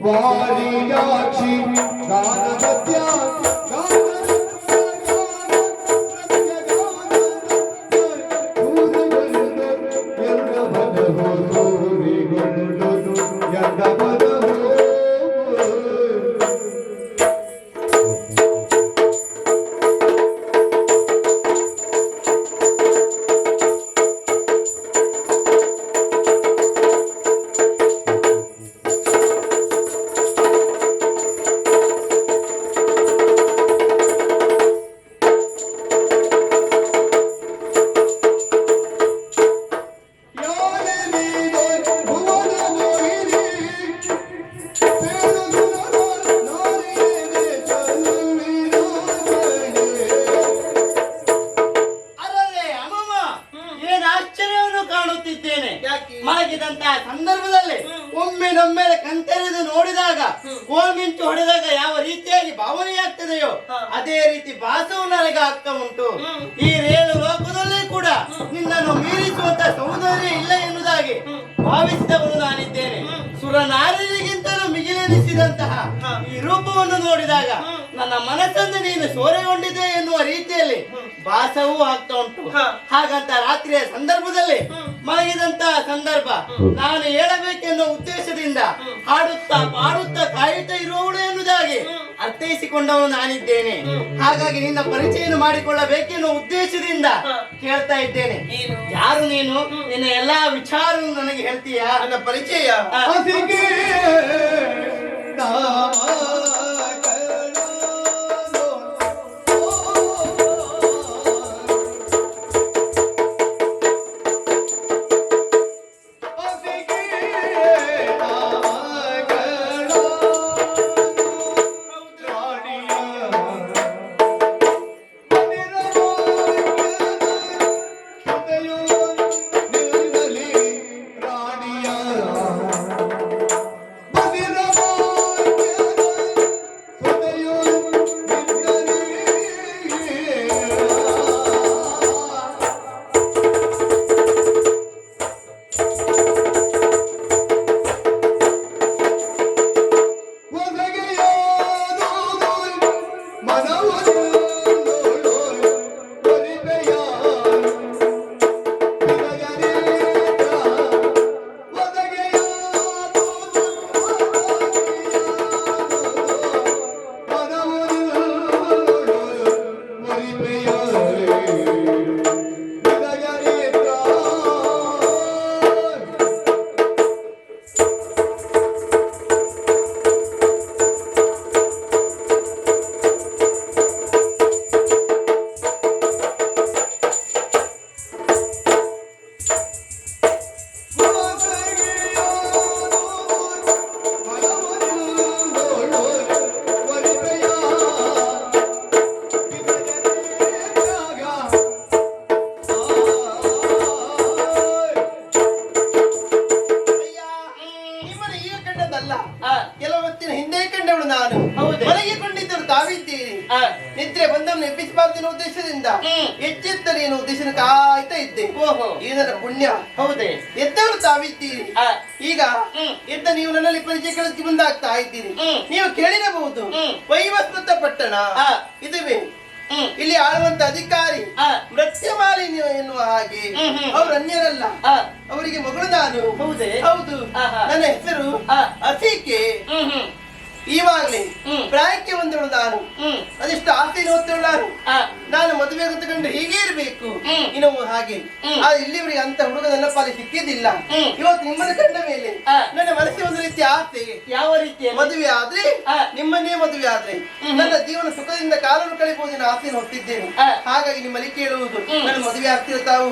વારી ગાછી ગાન બત્યા ગાન ಯಾಕೆ? ಸಂದರ್ಭದಲ್ಲಿ ಒಮ್ಮೆ ನಮ್ಮೇಲೆ ಕಂತೆರೆದು ನೋಡಿದಾಗ ಕೋಲ್ಮಿಂಚು ಹೊಡೆದಾಗ ಯಾವ ರೀತಿಯಾಗಿ ಭಾವನೆ ಆಗ್ತದೆಯೋ ಅದೇ ರೀತಿ ಭಾಸವು ನನಗೆ ಆಗ್ತಾ ಉಂಟು. ಈ ರೇಲು ಲೋಕದಲ್ಲಿ ಕೂಡ ನಿನ್ನನ್ನು ಮೀರಿಸುವಂತ ಸೌಂದರ್ಯ ಇಲ್ಲ ಎನ್ನುವುದಾಗಿ ಭಾವಿಸಿದವನು ನಾನಿದ್ದೇನೆ. ಸುರನಾರಿಗಿಂತಲೂ ಮಿಗಿಲೆನಿಸಿದಂತಹ. ಈ ರೂಪವನ್ನು ನೋಡಿದಾಗ ನನ್ನ ಮನಸ್ಸನ್ನು ನೀನು ಸೋರೆಗೊಂಡಿದೆ ಎನ್ನುವ ರೀತಿಯಲ್ಲಿ ಭಾಸವೂ ಆಗ್ತಾ ಉಂಟು. ಹಾಗಂತ ರಾತ್ರಿಯ ಸಂದರ್ಭದಲ್ಲಿ ಹ್ಮ್. ಮಲಗಿದಂತ ಸಂದರ್ಭ. ನಾನು ಹೇಳಬೇಕೆನ್ನುವ ಉದ್ದೇಶದಿಂದ ಹಾಡುತ್ತಾ ಹಾಡುತ್ತಾ ಕಾಯುತ್ತಾ ಇರುವವಳು ಎನ್ನುವುದಾಗಿ ಅರ್ಥೈಸಿಕೊಂಡವನು ನಾನಿದ್ದೇನೆ. ಹಾಗಾಗಿ ನಿನ್ನ ಪರಿಚಯ ಮಾಡಿಕೊಳ್ಳಬೇಕೆನ್ನುವ ಉದ್ದೇಶದಿಂದ. ಕೇಳ್ತಾ ಇದ್ದೇನೆ. ಯಾರು ನೀನು? ನಿನ್ನ ಎಲ್ಲಾ ವಿಚಾರವನ್ನು ನನಗೆ ಹೇಳ್ತೀಯಾ? ನನ್ನ ಪರಿಚಯ? Hare ಉದ್ದೇಶದಿಂದ ನೀನು ಉದ್ದೇಶನ ಕಾಯ್ತಾ ಇದ್ದೆ. ಓಹೋ. ಈ ಪುಣ್ಯ? ಹೌದೇ. ಎದ್ದವರು ತಾವಿದ್ದೀರಿ. ಈಗ. ಎದ್ದ ನೀವು ನನ್ನಲ್ಲಿ ಪರಿಚಯ ಕಳಿಸಿ ಮುಂದಾಗ್ತಾ ಇದ್ದೀರಿ. ನೀವು ಕೇಳಿರಬಹುದು. ವೈವಸ್ವತ ಪಟ್ಟಣ. ಇದುವೇ. ಇಲ್ಲಿ ಆಳುವಂತ ಅಧಿಕಾರಿ ಮೃತ್ಯಮಾಲಿನಿ ಮೃತ್ಯ ಎನ್ನುವ ಹಾಗೆ. ಅವರು ಅನ್ಯರಲ್ಲ. ಅವರಿಗೆ ಮಗಳು ನಾನು. ಹೌದೇ? ಹೌದು. ನನ್ನ ಹೆಸರು. ಅಸಿಕೆ. ಈವಾಗ್ಲೇ. ಪ್ರಾಯಕ್ಕೆ ಬಂದಳು ನಾನು. ಅದೆಷ್ಟು ಆಸ್ತಿ ಹೊತ್ತವಳು ನಾನು. ನಾನು ಮದುವೆ ಕಂಡು ಹೀಗೆ ಇರಬೇಕು. ಹ್ಮ್. ಹಾಗೆ. ಆದ್ರೆ ಇಲ್ಲಿವರೆಗೆ ಅಂತ ಹುಡುಗ ನನ್ನ ಪಾಲಿ ಸಿಕ್ಕಿದ್ದಿಲ್ಲ. ಇವತ್ತು ನಿಮ್ಮನ್ನ ಕಂಡ ಮೇಲೆ ನನ್ನ ಮನಸ್ಸಿಗೆ ಒಂದು ರೀತಿ ಆಸೆ. ಯಾವ ರೀತಿಯ ಮದುವೆ ಆದ್ರೆ. ನಿಮ್ಮನ್ನೇ ಮದುವೆ ಆದ್ರೆ ನನ್ನ ಜೀವನ ಸುಖದಿಂದ ಕಾಲನ್ನು ಕಳಿಬಹುದು ಆಸ್ತಿ ಹೊತ್ತಿದ್ದೇನೆ. ಹಾಗಾಗಿ ನಿಮ್ಮಲ್ಲಿ ಕೇಳುವುದು. ನನ್ನ ಮದುವೆ ಆಗ್ತಿರೋ ತಾವು.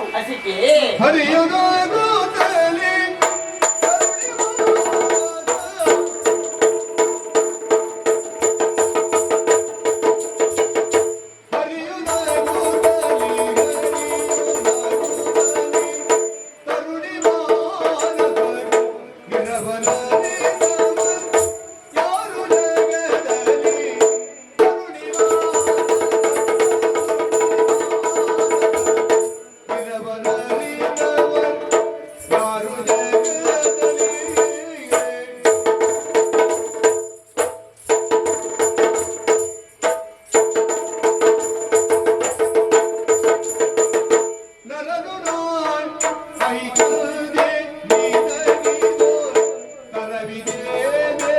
Amen.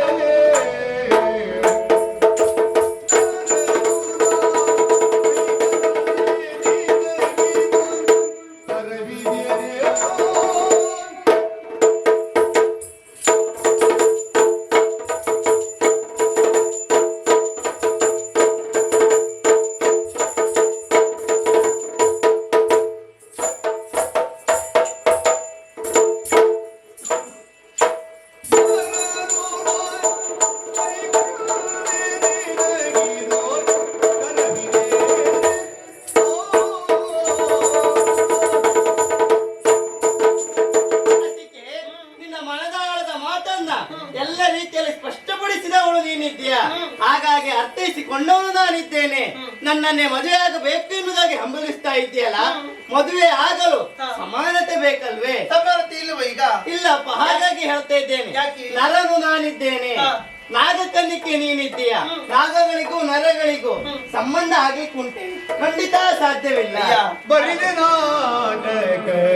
ಇಲ್ಲಪ್ಪ ಹಾಗಾಗಿ ಹೇಳ್ತಾ ಇದ್ದೇನೆ? ನರನು ನಾನಿದ್ದೇನೆ. ನಾಗ ನಾಗಕನ್ನಿಕೆ ನೀನಿದ್ದೀಯ? ನಾಗಗಳಿಗೂ ನರಗಳಿಗೂ ಸಂಬಂಧ ಆಗ್ಲಿಕ್ಕೆ ಉಂಟೆ ಖಂಡಿತ ಸಾಧ್ಯವಿಲ್ಲ. ಬರಿದೆ ನಾಟಕವೇ.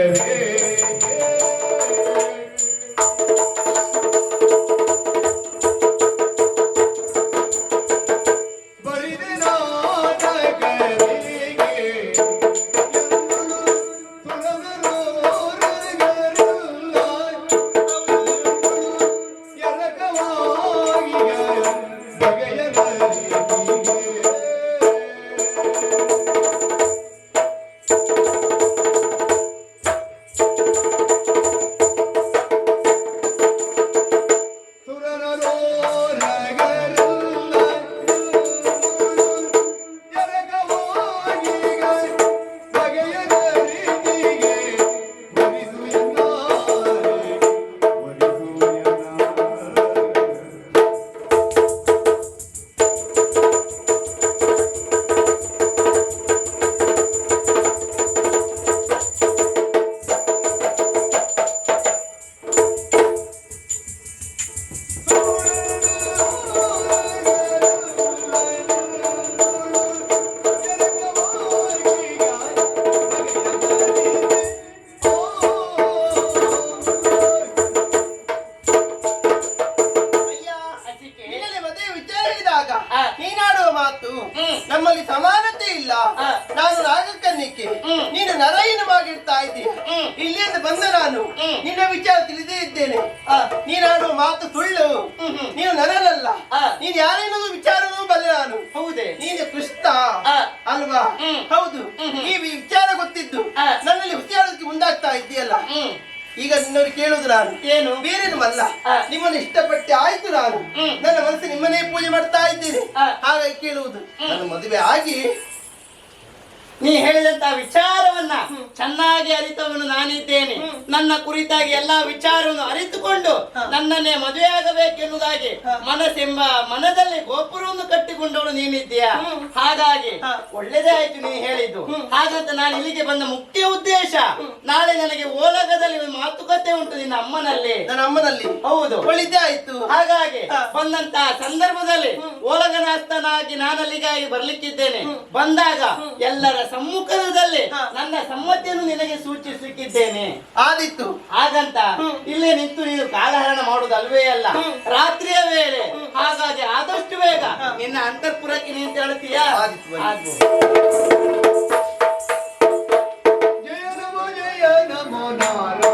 ಹೌದು. ಈ ವಿಚಾರ ಗೊತ್ತಿದ್ದು. ನನ್ನಲ್ಲಿ ವಿಚಾರಕ್ಕೆ ಮುಂದಾಗ್ತಾ ಇದ್ದೀಯಲ್ಲ. ಈಗ ನಿನ್ನವರು ಕೇಳುದು ನಾನು. ಏನು? ಬೇರೇನು ಅಲ್ಲ. ನಿಮ್ಮನ್ನು ಇಷ್ಟಪಟ್ಟೆ ಆಯ್ತು ನಾನು. ನನ್ನ ಮನಸ್ಸು ನಿಮ್ಮನ್ನೇ ಪೂಜೆ ಮಾಡ್ತಾ ಇದ್ದೇನೆ. ಹಾಗಾಗಿ ಕೇಳುವುದು. ನನ್ನ ಮದುವೆ ಆಗಿ ನೀ ಹೇಳಿದಂತ ವಿಚಾರವನ್ನ ಚೆನ್ನಾಗಿ ಅರಿತವನು ನಾನಿದ್ದೇನೆ. ನನ್ನ ಕುರಿತಾಗಿ ಎಲ್ಲಾ ವಿಚಾರವನ್ನು ಅರಿತುಕೊಂಡು ನನ್ನನ್ನೇ ಮದುವೆಯಾಗಬೇಕೆನ್ನುವುದಾಗಿ ಮನಸ್ಸೆಂಬ ಮನದಲ್ಲಿ ಗೋಪುರವನ್ನು ಕಟ್ಟಿಕೊಂಡವಳು ನೀನಿದ್ದೀಯಾ? ಹಾಗಾಗಿ ಒಳ್ಳೇದೇ ಆಯ್ತು ನೀ ಹೇಳಿದ್ದು. ಹಾಗಂತ ನಾನು ಇಲ್ಲಿಗೆ ಬಂದ ಮುಖ್ಯ ಉದ್ದೇಶ ನಾಳೆ ನನಗೆ ಓಲಗದಲ್ಲಿ ಒಂದು ಮಾತುಕತೆ ಉಂಟು ನಿನ್ನ ಅಮ್ಮನಲ್ಲಿ. ನನ್ನ ಅಮ್ಮನಲ್ಲಿ? ಹೌದು. ಒಳ್ಳಿದ್ದೇ ಆಯ್ತು. ಹಾಗಾಗಿ. ಬಂದಂತ ಸಂದರ್ಭದಲ್ಲಿ ಓಲಗನಾಸ್ತನಾಗಿ ನಾನಲ್ಲಿಗಾಗಿ ಬರ್ಲಿಕ್ಕಿದ್ದೇನೆ. ಬಂದಾಗ ಎಲ್ಲರ ಸಮ್ಮುಖದಲ್ಲಿ ಹಾ. ನನ್ನ ಸಮ್ಮತಿಯನ್ನು ನಿನಗೆ ಸೂಚಿಸಲಿಕ್ಕಿದ್ದೇನೆ ಆದಿತ್ತು. ಹಾಗಂತ ಇಲ್ಲೇ ನಿಂತು ನೀನು ಕಾಲಹರಣ ಮಾಡುವುದು ಅಲ್ವೇ ಅಲ್ಲ ರಾತ್ರಿಯ ವೇಳೆ ಹಾಗಾಗಿ ಆದಷ್ಟು ಬೇಗ ನಿನ್ನ ಅಂತರ್ಪುರಕ್ಕೆ ನೀನು ತೆರಳುತ್ತೀಯಾ? ಆದಿತ್ತು. ಜಯ ನಮೋ ಜಯ ನಮೋ ನಾರಾಯಣ.